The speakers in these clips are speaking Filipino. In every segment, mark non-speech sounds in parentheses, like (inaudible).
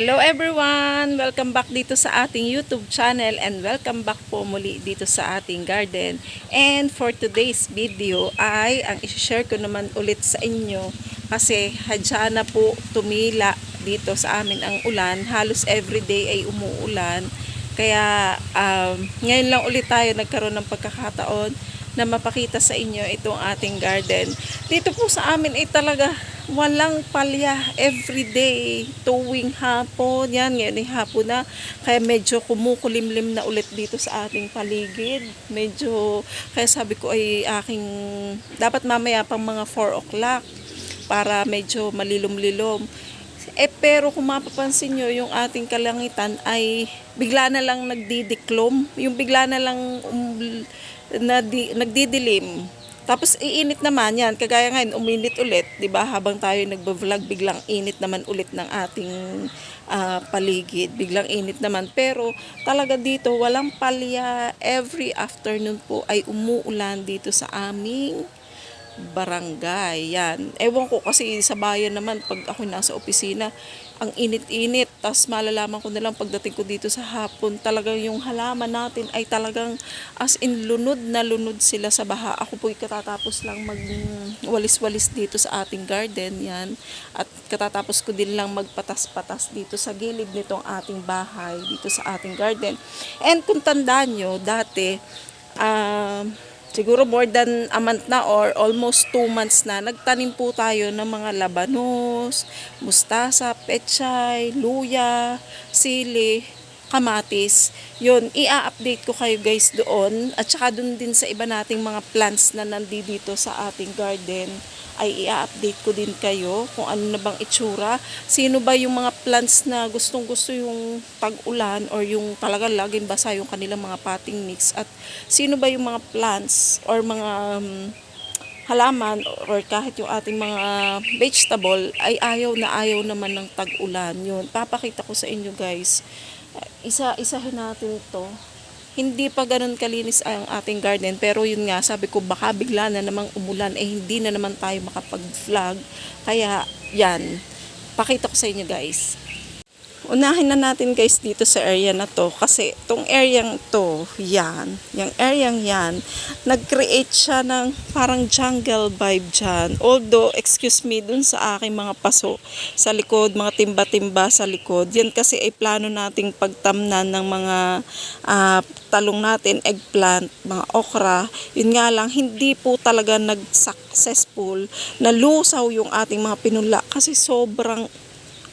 Hello everyone! Welcome back dito sa ating YouTube channel and welcome back po muli dito sa ating garden. And for today's video ay ang isi-share ko naman ulit sa inyo kasi hadya na po tumila dito sa amin ang ulan. Halos everyday ay umuulan. Kaya um, ngayon lang ulit tayo nagkaroon ng pagkakataon na mapakita sa inyo itong ating garden. Dito po sa amin ay talaga walang palya everyday tuwing hapon yan ngayon ay hapon na. Kaya medyo kumukulimlim na ulit dito sa ating paligid. Medyo kaya sabi ko ay aking dapat mamaya pang mga 4 o'clock para medyo malilom-lilom. Eh pero kung mapapansin nyo yung ating kalangitan ay bigla na lang nagdidiklom. Yung bigla na lang um, na di, nagdidilim tapos iinit naman yan, kagaya ngayon uminit ulit, 'di ba? Habang tayo nagbo-vlog, biglang init naman ulit ng ating ah, paligid. Biglang init naman. Pero talaga dito walang palya. Every afternoon po ay umuulan dito sa aming barangay. Yan. Ewan ko kasi sa bayan naman pag ako nasa opisina, ang init-init. Tapos malalaman ko na lang pagdating ko dito sa hapon, talagang yung halaman natin ay talagang as in lunod na lunod sila sa baha. Ako po katatapos lang mag walis-walis dito sa ating garden. Yan. At katatapos ko din lang magpatas-patas dito sa gilid nitong ating bahay, dito sa ating garden. And kung tandaan nyo, dati, um, siguro more than a month na or almost two months na, nagtanim po tayo ng mga labanos, mustasa, pechay, luya, sili, kamatis. Yun, i-update ko kayo guys doon at saka doon din sa iba nating mga plants na nandito sa ating garden ay i-update ko din kayo kung ano na bang itsura. Sino ba yung mga plants na gustong gusto yung tag-ulan or yung talaga laging basa yung kanilang mga potting mix at sino ba yung mga plants or mga um, halaman or kahit yung ating mga vegetable ay ayaw na ayaw naman ng tag-ulan. Yun, papakita ko sa inyo guys. Isa-isahin natin to. Hindi pa ganun kalinis ang ating garden pero yun nga sabi ko baka bigla na namang umulan eh hindi na naman tayo makapag-vlog. Kaya yan. Pakita ko sa inyo guys unahin na natin guys dito sa area na to. Kasi tong area to yan. Yung area yan nag-create siya ng parang jungle vibe dyan. Although excuse me dun sa aking mga paso sa likod mga timba-timba sa likod. Yan kasi ay plano nating pagtamnan ng mga ah, talong natin eggplant mga okra. Yun nga lang hindi po talaga nag-successful na lusaw yung ating mga pinula. Kasi sobrang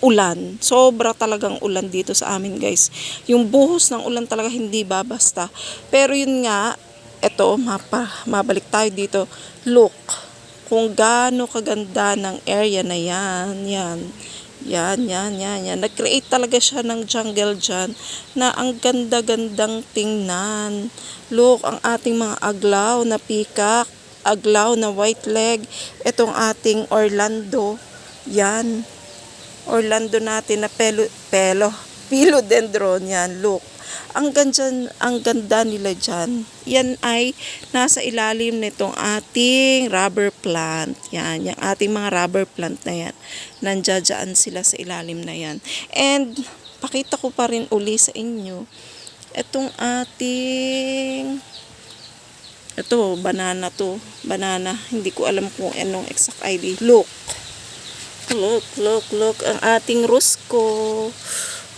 ulan. Sobra talagang ulan dito sa amin, guys. Yung buhos ng ulan talaga hindi babasta. Pero yun nga, eto, mapa, mabalik tayo dito. Look, kung gaano kaganda ng area na yan. Yan. Yan, yan, yan, yan. Nag-create talaga siya ng jungle dyan na ang ganda-gandang tingnan. Look, ang ating mga aglaw na peacock, aglaw na white leg, itong ating Orlando. Yan. Orlando natin na pelo, pelo, philodendron (laughs) yan, look. Ang ganda, ang ganda nila dyan. Yan ay nasa ilalim nitong ating rubber plant. Yan, yung ating mga rubber plant na yan. Nandiyan sila sa ilalim na yan. And, pakita ko pa rin uli sa inyo. Itong ating ito, banana to. Banana. Hindi ko alam kung anong exact ID. Look. Look, look, look. Ang ating rusko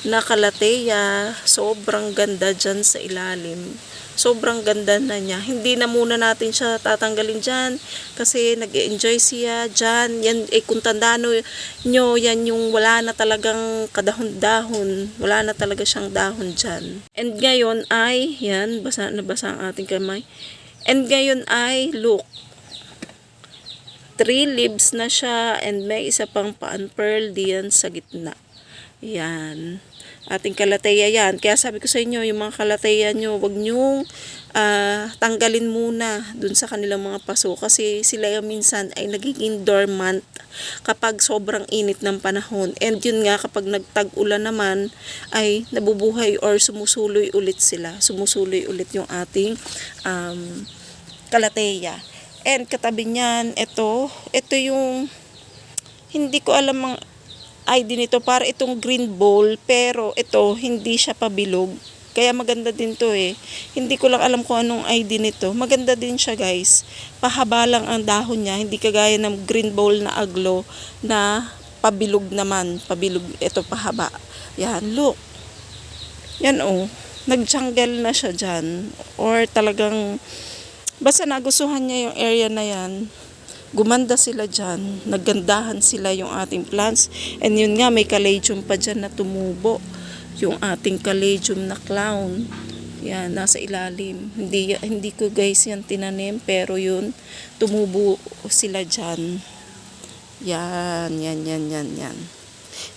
na kalateya. Sobrang ganda dyan sa ilalim. Sobrang ganda na niya. Hindi na muna natin siya tatanggalin dyan. Kasi nag enjoy siya dyan. Yan, eh, kung tandaan nyo, yan yung wala na talagang kadahon-dahon. Wala na talaga siyang dahon dyan. And ngayon ay, yan, basa na basa ang ating kamay. And ngayon ay, look, three leaves na siya and may isa pang pa-unpearl diyan sa gitna. Yan. Ating kalateya yan. Kaya sabi ko sa inyo, yung mga kalateya nyo, wag nyong ah, tanggalin muna dun sa kanilang mga paso kasi sila yung minsan ay nagiging dormant kapag sobrang init ng panahon. And yun nga, kapag nagtag-ulan naman, ay nabubuhay or sumusuloy ulit sila. Sumusuloy ulit yung ating um, kalateya. And katabi niyan, ito, ito yung hindi ko alam ang ID nito para itong green bowl pero ito hindi siya pabilog. Kaya maganda din to eh. Hindi ko lang alam kung anong ID nito. Maganda din siya guys. Pahaba lang ang dahon niya. Hindi kagaya ng green bowl na aglo na pabilog naman. Pabilog. Ito pahaba. Yan. Look. Yan oh. Nag-jungle na siya dyan. Or talagang basta nagustuhan niya yung area na yan gumanda sila dyan, naggandahan sila yung ating plants. And yun nga, may caladium pa dyan na tumubo. Yung ating caladium na clown. Yan, nasa ilalim. Hindi, hindi ko guys yan tinanim, pero yun, tumubo sila dyan. Yan, yan, yan, yan, yan.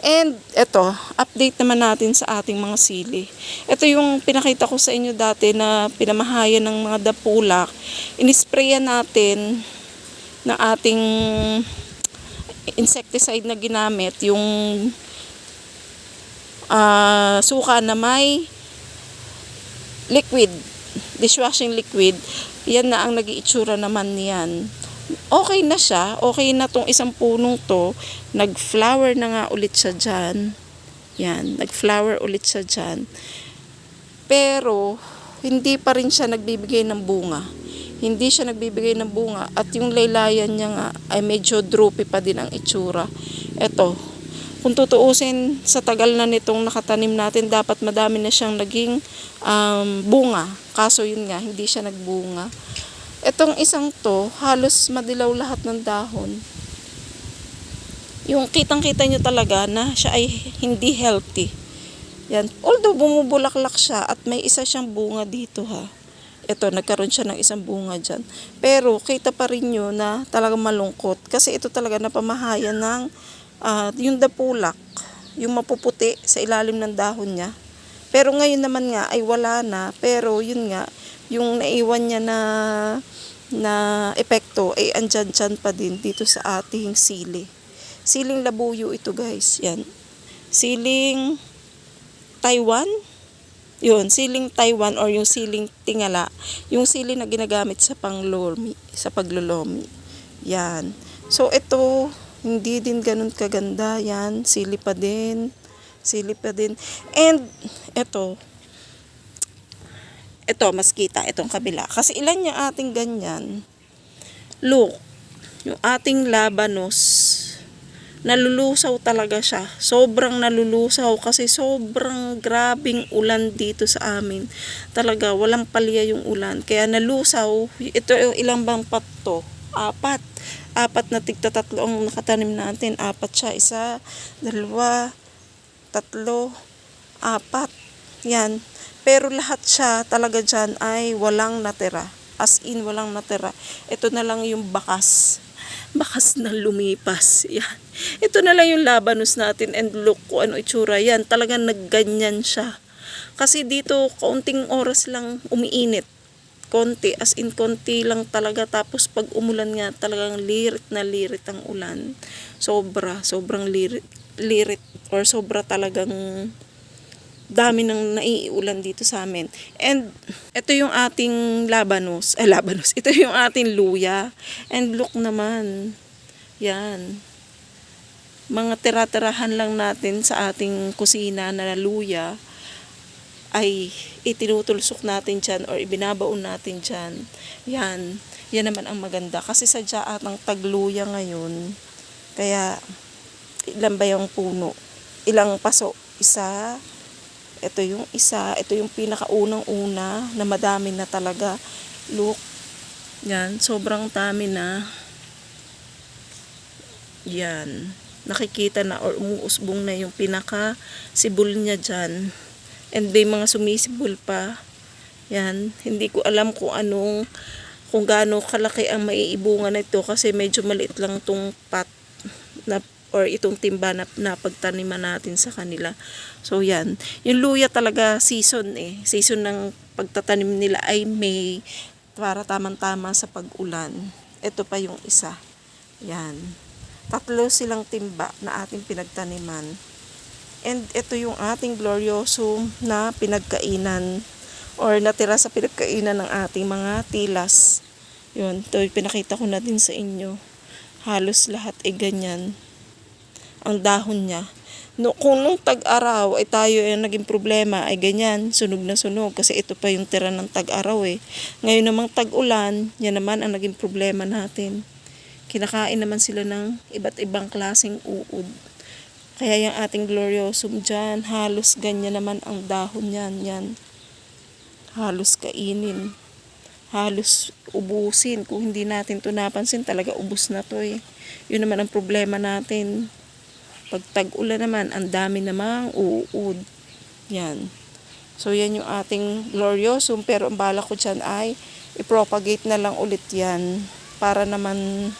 And eto, update naman natin sa ating mga sili. Ito yung pinakita ko sa inyo dati na pinamahayan ng mga dapulak. Inisprayan natin ng ating insecticide na ginamit, yung ah, suka na may liquid, dishwashing liquid, yan na ang nag-iitsura naman niyan. Okay na siya, okay na tong isang punong to, nag-flower na nga ulit siya dyan. Yan, nag-flower ulit siya dyan. Pero, hindi pa rin siya nagbibigay ng bunga hindi siya nagbibigay ng bunga at yung laylayan niya nga ay medyo droopy pa din ang itsura. Ito, kung tutuusin sa tagal na nitong nakatanim natin, dapat madami na siyang naging um, bunga. Kaso yun nga, hindi siya nagbunga. Itong isang to, halos madilaw lahat ng dahon. Yung kitang-kita nyo talaga na siya ay hindi healthy. Yan. Although bumubulaklak siya at may isa siyang bunga dito ha ito, nagkaroon siya ng isang bunga dyan. Pero, kita pa rin nyo na talagang malungkot. Kasi ito talaga napamahayan ng uh, yung dapulak, yung mapuputi sa ilalim ng dahon niya. Pero ngayon naman nga ay wala na. Pero yun nga, yung naiwan niya na na epekto ay andyan-dyan pa din dito sa ating sili. Siling labuyo ito guys. Yan. Siling Taiwan yun, siling Taiwan or yung siling tingala, yung sili na ginagamit sa panglomi, sa paglolomi. Yan. So ito, hindi din ganun kaganda. Yan, sili pa din. Sili pa din. And ito, ito, mas kita, itong kabila. Kasi ilan yung ating ganyan. Look, yung ating labanos, nalulusaw talaga siya. Sobrang nalulusaw kasi sobrang grabing ulan dito sa amin. Talaga, walang palya yung ulan. Kaya nalusaw, ito ilang bang pat? Apat. Apat na tigta tatlo ang nakatanim natin. Apat siya. Isa, dalawa, tatlo, apat. Yan. Pero lahat siya talaga dyan ay walang natira. As in, walang natira. Ito na lang yung bakas bakas na lumipas. Yan. Ito na lang yung labanos natin and look kung ano itsura. Yan, talagang nagganyan siya. Kasi dito, kaunting oras lang umiinit. Konti, as in konti lang talaga. Tapos pag umulan nga, talagang lirit na lirit ang ulan. Sobra, sobrang lirit, lirit or sobra talagang dami nang naiulan dito sa amin. And ito yung ating labanos, eh labanos, (laughs) ito yung ating luya. And look naman, yan. Mga tira-tirahan lang natin sa ating kusina na luya ay itinutulsok natin dyan or ibinabaon natin dyan. Yan. Yan naman ang maganda. Kasi sadya at ang tagluya ngayon. Kaya, ilan ba yung puno? Ilang paso? Isa, ito yung isa, ito yung pinakaunang-una na madami na talaga. Look, yan, sobrang dami na. Yan, nakikita na or umuusbong na yung pinaka sibol niya dyan. And may mga sumisibol pa. Yan, hindi ko alam kung anong, kung gaano kalaki ang maiibungan nito kasi medyo maliit lang tong pot na or itong timba na, na pagtaniman natin sa kanila. So yan, yung luya talaga season eh. Season ng pagtatanim nila ay May para tamang-tama sa pag-ulan. Ito pa yung isa. Yan. Tatlo silang timba na ating pinagtaniman. And ito yung ating glorioso na pinagkainan or natira sa pinagkainan ng ating mga tilas. Yun, ito pinakita ko na din sa inyo. Halos lahat ay ganyan ang dahon niya. No, kung nung tag-araw ay tayo ay naging problema ay ganyan, sunog na sunog kasi ito pa yung tira ng tag-araw eh. Ngayon namang tag-ulan, yan naman ang naging problema natin. Kinakain naman sila ng iba't ibang klaseng uod. Kaya yung ating gloriosum dyan, halos ganyan naman ang dahon yan. Yan. Halos kainin. Halos ubusin. Kung hindi natin to napansin, talaga ubus na to eh. Yun naman ang problema natin. Pag tag-ulan naman, ang dami namang uud. Yan. So, yan yung ating gloriosum. Pero ang bala ko dyan ay i-propagate na lang ulit yan para naman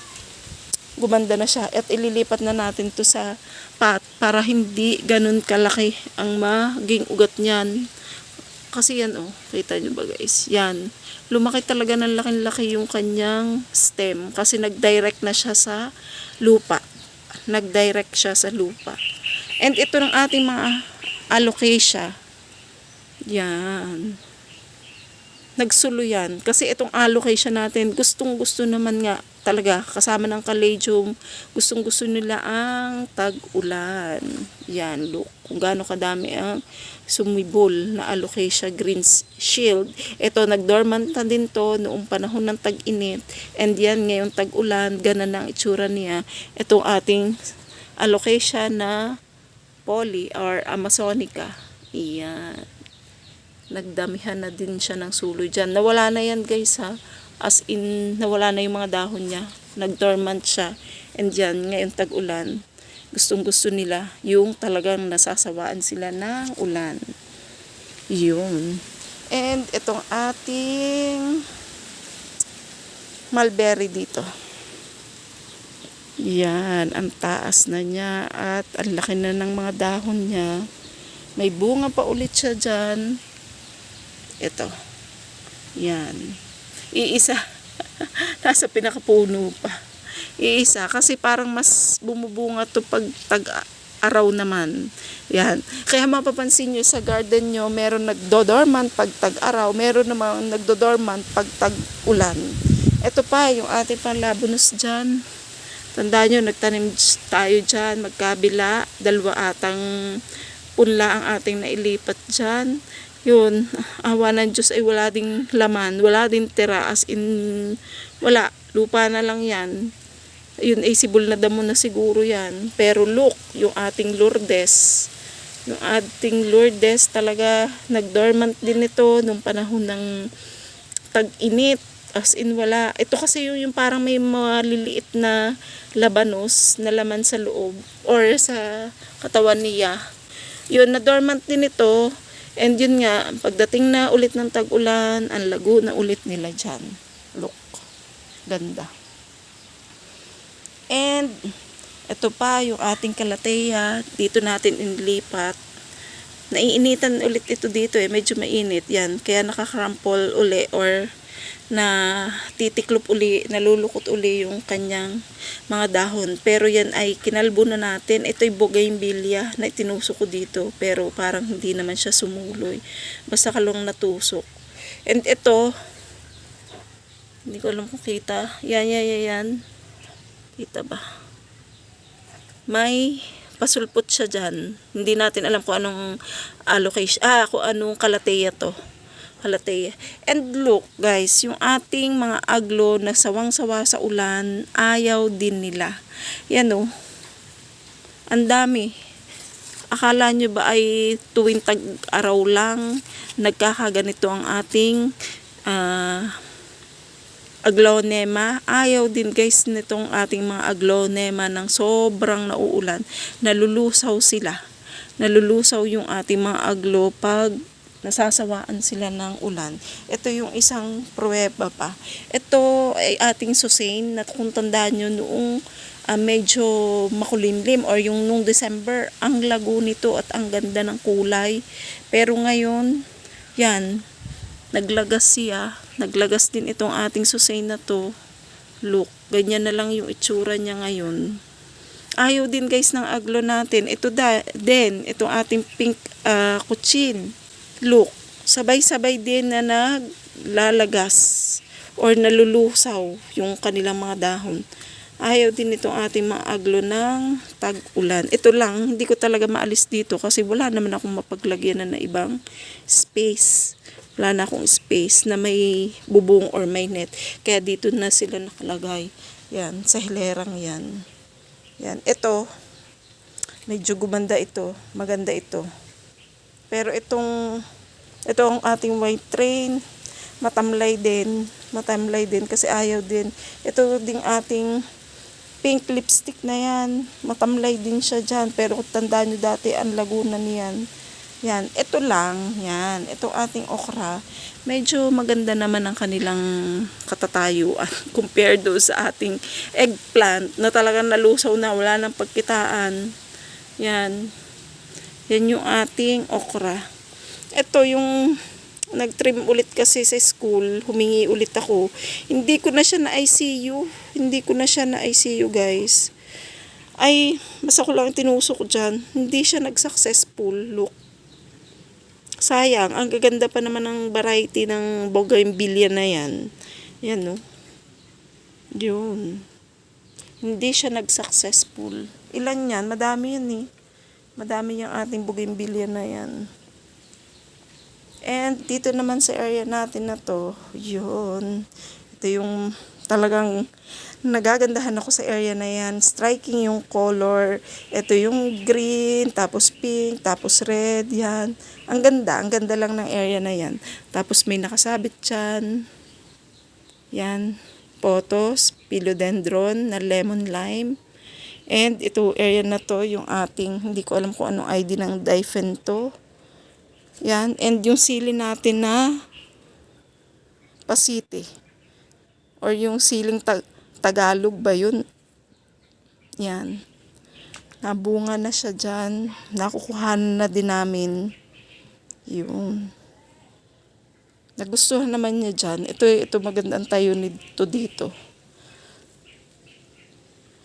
gumanda na siya at ililipat na natin to sa pat para hindi ganun kalaki ang maging ugat niyan. Kasi yan oh, kita nyo ba guys? Yan. Lumaki talaga ng laking-laki yung kanyang stem kasi nag-direct na siya sa lupa. Nag-direct siya sa lupa. And ito ng ating mga alocasia. Yan. Nagsulo yan. Kasi itong alocasia natin, gustong gusto naman nga talaga kasama ng caladium, gustong gusto nila ang tag-ulan. Yan, look kung gaano kadami ang sumibol na alocasia green shield. Ito, nagdormant na din to noong panahon ng tag-init. And yan, ngayon tag-ulan, gana na ang itsura niya. Itong ating alocasia na poly or amazonica. Yan nagdamihan na din siya ng sulo dyan. Nawala na yan guys ha. As in, nawala na yung mga dahon niya. Nag-dormant siya. And dyan, ngayon tag-ulan, gustong gusto nila yung talagang nasasawaan sila ng ulan. Yun. And itong ating mulberry dito. Yan, ang taas na niya at ang laki na ng mga dahon niya. May bunga pa ulit siya dyan. Ito. Yan. Iisa. (laughs) Nasa pinakapuno pa. Iisa. Kasi parang mas bumubunga to pag tag-araw naman. Yan. Kaya mapapansin nyo sa garden nyo, meron nagdodormant pag tag-araw, meron namang nagdodormant pag tag-ulan. Ito pa, yung ating panlabonos dyan. Tandaan nyo, nagtanim tayo dyan, magkabila, dalawa atang punla ang ating nailipat dyan yun, awa ng Diyos ay wala ding laman, wala din tira, as in, wala, lupa na lang yan. Yun ay sibol na damo na siguro yan. Pero look, yung ating Lourdes, yung ating Lourdes talaga nagdormant din ito nung panahon ng tag-init. As in wala. Ito kasi yung, yung parang may maliliit na labanos na laman sa loob or sa katawan niya. Yun, na dormant din ito And yun nga, pagdating na ulit ng tag-ulan, ang lago na ulit nila dyan. Look. Ganda. And, ito pa yung ating kalateya. Dito natin inilipat. Naiinitan ulit ito dito eh. Medyo mainit. Yan. Kaya nakakarampol uli or na titiklop uli, nalulukot uli yung kanyang mga dahon. Pero yan ay kinalbo na natin. Ito'y bougainvillea na itinusok ko dito. Pero parang hindi naman siya sumuloy. Basta kalong natusok. And ito, hindi ko alam kung kita. Yan, yan, yan, yan. Kita ba? May pasulpot siya dyan. Hindi natin alam kung anong allocation, ah, kung anong kalateya to halateya. And look guys, yung ating mga aglo na sawang-sawa sa ulan, ayaw din nila. Yan o. Oh. Ang dami. Akala nyo ba ay tuwing tag-araw lang, nagkakaganito ang ating uh, aglonema. Ayaw din guys nitong ating mga aglonema ng sobrang nauulan. Nalulusaw sila. Nalulusaw yung ating mga aglo pag nasasawaan sila ng ulan. Ito yung isang pruweba pa. Ito ay ating sustain na kung tandaan nyo noong uh, medyo makulimlim or yung nung December, ang lago nito at ang ganda ng kulay. Pero ngayon, yan, naglagas siya. Naglagas din itong ating sustain na to. Look, ganyan na lang yung itsura niya ngayon. Ayaw din guys ng aglo natin. Ito da, din, itong ating pink uh, kuchin look, sabay-sabay din na naglalagas or nalulusaw yung kanilang mga dahon. Ayaw din itong ating mga aglo ng tag-ulan. Ito lang, hindi ko talaga maalis dito kasi wala naman akong mapaglagyan na ibang space. Wala na akong space na may bubong or may net. Kaya dito na sila nakalagay. Yan, sa hilerang yan. Yan, ito, medyo gumanda ito. Maganda ito. Pero itong, ito ang ating white train, matamlay din. Matamlay din kasi ayaw din. Ito ding ating pink lipstick na yan. Matamlay din siya dyan. Pero tandaan nyo dati, ang laguna niyan. Yan. Ito lang. Yan. Itong ating okra. Medyo maganda naman ang kanilang katatayuan (laughs) compared do sa ating eggplant na talagang nalusaw na. Wala nang pagkitaan. Yan. Yan yung ating okra. Ito yung nag-trim ulit kasi sa school, humingi ulit ako. Hindi ko na siya na ICU. Hindi ko na siya na ICU, guys. Ay, basta ko lang tinusok dyan. Hindi siya nag-successful look. Sayang, ang gaganda pa naman ng variety ng bougainvillea na yan. Yan, no? Yun. Hindi siya nag-successful. Ilan yan? Madami yan, eh. Madami yung ating bougainvillea na yan. And dito naman sa area natin na to, yun. Ito yung talagang nagagandahan ako sa area na yan. Striking yung color. Ito yung green, tapos pink, tapos red, yan. Ang ganda, ang ganda lang ng area na yan. Tapos may nakasabit dyan. Yan. Potos, philodendron na lemon lime. And ito area na to, yung ating, hindi ko alam kung anong ID ng Dyphon to. Yan. And yung sili natin na pasite. Or yung siling ta- Tagalog ba yun? Yan. Nabunga na siya dyan. Nakukuhanan na din namin. Yun. Nagustuhan naman niya dyan. Ito, ito magandang tayo nito dito.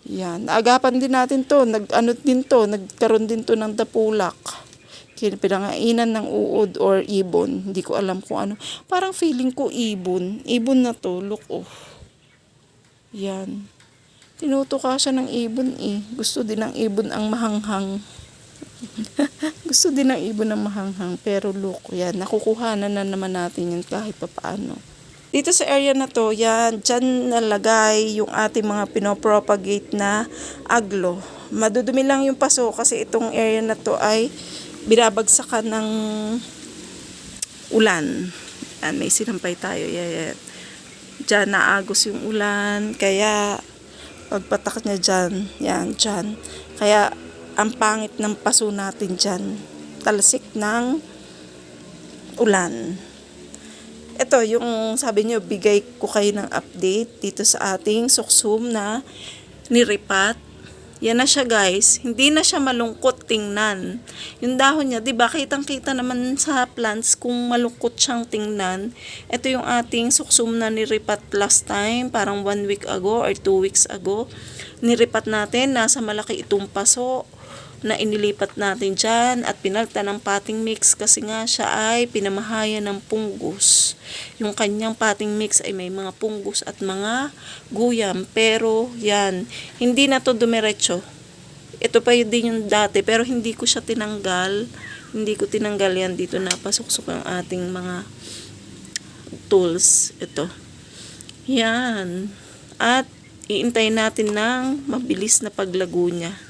Yan. Naagapan din natin to. Nag, ano din to. Nagkaroon din to ng dapulak pinangainan ng uod or ibon. Hindi ko alam kung ano. Parang feeling ko ibon. Ibon na to. Look, oh. Yan. Tinutuka siya ng ibon eh. Gusto din ng ibon ang mahanghang. (laughs) Gusto din ng ibon ang mahanghang. Pero look, yan. Nakukuha na, na naman natin yan kahit papaano. Dito sa area na to, yan, dyan nalagay yung ating mga pinopropagate na aglo. Madudumi lang yung paso kasi itong area na to ay binabagsakan ng ulan. Yan, may sinampay tayo. Yan, yan. Diyan naagos yung ulan. Kaya, pagpatak niya dyan, yan, dyan. Kaya, ang pangit ng paso natin dyan. Talasik ng ulan. Ito, yung sabi niyo, bigay ko kayo ng update dito sa ating suksum na niripat yan na siya guys. Hindi na siya malungkot tingnan. Yung dahon niya, 'di ba? Kitang-kita naman sa plants kung malungkot siyang tingnan. Ito yung ating suksum na niripat last time, parang one week ago or two weeks ago. Niripat natin, nasa malaki itong paso na inilipat natin dyan at pinalta ng potting mix kasi nga siya ay pinamahayan ng punggus. Yung kanyang potting mix ay may mga punggus at mga guyam pero yan, hindi na to dumiretso. Ito pa yun din yung dati pero hindi ko siya tinanggal. Hindi ko tinanggal yan dito na pasuksok ang ating mga tools. Ito. Yan. At iintayin natin ng mabilis na paglago niya.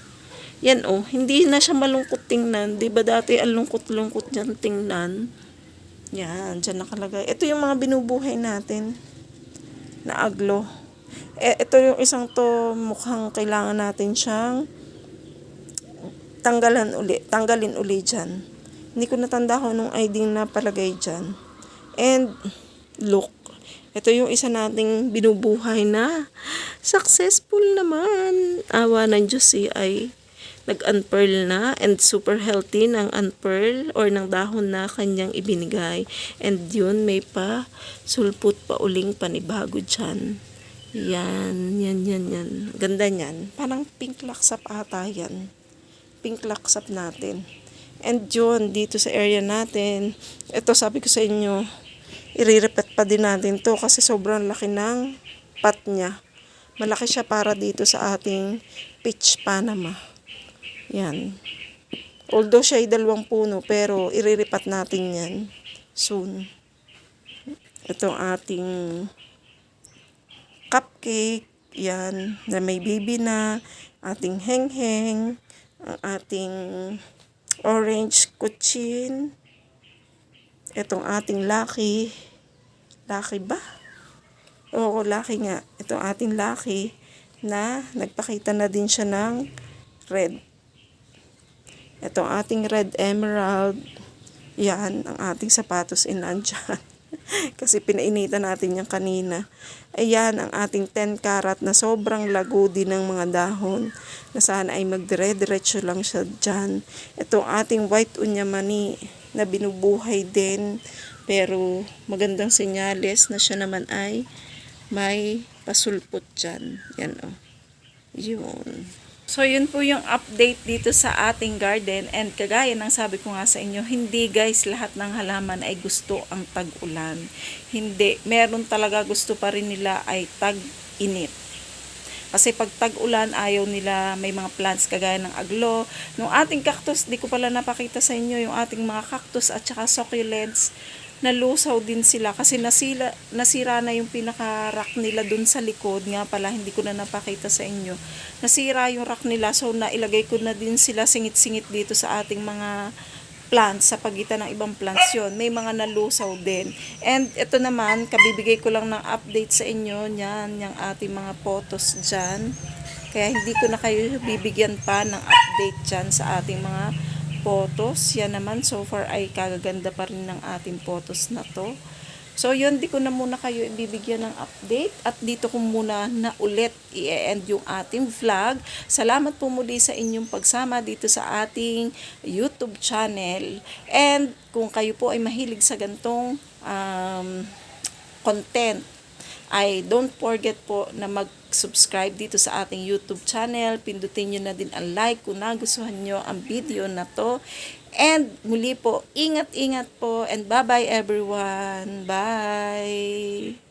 Yan oh, hindi na siya malungkot tingnan. 'Di ba dati ang lungkot-lungkot niyan tingnan? Yan, diyan nakalagay. Ito yung mga binubuhay natin na aglo. E, ito yung isang to mukhang kailangan natin siyang tanggalan uli, tanggalin uli dyan. Hindi ko natanda ko nung ID na palagay dyan. And, look, ito yung isa nating binubuhay na successful naman. Awa ng Diyos eh, ay nag-unpearl na and super healthy ng unpearl or ng dahon na kanyang ibinigay. And yun, may pa sulput pa uling panibago dyan. Yan, yan, yan, yan. Ganda niyan. Parang pink laksap ata yan. Pink laksap natin. And yun, dito sa area natin, ito sabi ko sa inyo, i-repeat pa din natin to kasi sobrang laki ng pat niya. Malaki siya para dito sa ating peach Panama. Yan. Although siya ay dalawang puno, pero iriripat natin yan soon. Ito ang ating cupcake. Yan. Na may baby na. Ating hengheng. Ang ating orange kuchin. Itong ating lucky. Lucky ba? Oo, lucky nga. Itong ating lucky na nagpakita na din siya ng red. Itong ating red emerald. Yan, ang ating sapatos in nandyan. (laughs) Kasi pinainitan natin yan kanina. Ayan, ang ating 10 karat na sobrang lago ng mga dahon. Na sana ay magdire-diretso lang siya dyan. Ito ang ating white unyamani na binubuhay din. Pero magandang senyales na siya naman ay may pasulpot dyan. Yan o. Yun. So, yun po yung update dito sa ating garden. And kagaya ng sabi ko nga sa inyo, hindi guys, lahat ng halaman ay gusto ang tag-ulan. Hindi. Meron talaga gusto pa rin nila ay tag-init. Kasi pag tag-ulan, ayaw nila may mga plants kagaya ng aglo. Nung ating cactus, di ko pala napakita sa inyo yung ating mga cactus at saka succulents nalusaw din sila kasi nasila, nasira na yung pinaka-rack nila dun sa likod nga pala hindi ko na napakita sa inyo. Nasira yung rack nila so nailagay ko na din sila singit-singit dito sa ating mga plants sa pagitan ng ibang plants yon may mga nalusaw din. And ito naman kabibigay ko lang ng update sa inyo yan yung ating mga photos dyan. Kaya hindi ko na kayo bibigyan pa ng update dyan sa ating mga photos. Yan naman, so far ay kagaganda pa rin ng ating photos na to. So, yun, di ko na muna kayo ibibigyan ng update at dito ko muna na ulit i-end yung ating vlog. Salamat po muli sa inyong pagsama dito sa ating YouTube channel. And kung kayo po ay mahilig sa gantong um, content, ay don't forget po na mag-subscribe dito sa ating YouTube channel. Pindutin nyo na din ang like kung nagustuhan nyo ang video na to. And muli po, ingat-ingat po and bye-bye everyone. Bye!